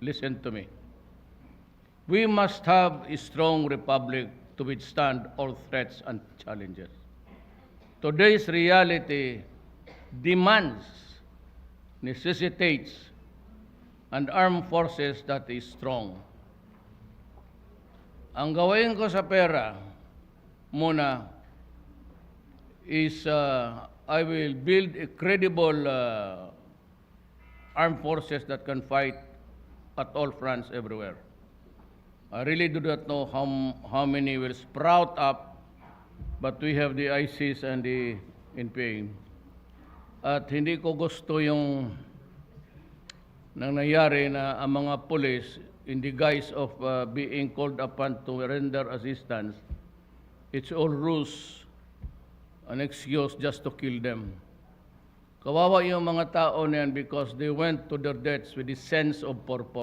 listen to me. We must have a strong republic to withstand all threats and challenges. Today's reality demands, necessitates an armed forces that is strong. Ang gawin ko sa pera muna is uh, I will build a credible uh, armed forces that can fight at all fronts everywhere. I really do not know how, how many will sprout up, but we have the ISIS and the NPA. At hindi ko gusto yung nang nangyari na ang mga pulis in the guise of uh, being called upon to render assistance, it's all ruse, an excuse just to kill them. Kawawa yung mga tao na yan because they went to their deaths with a sense of purpose.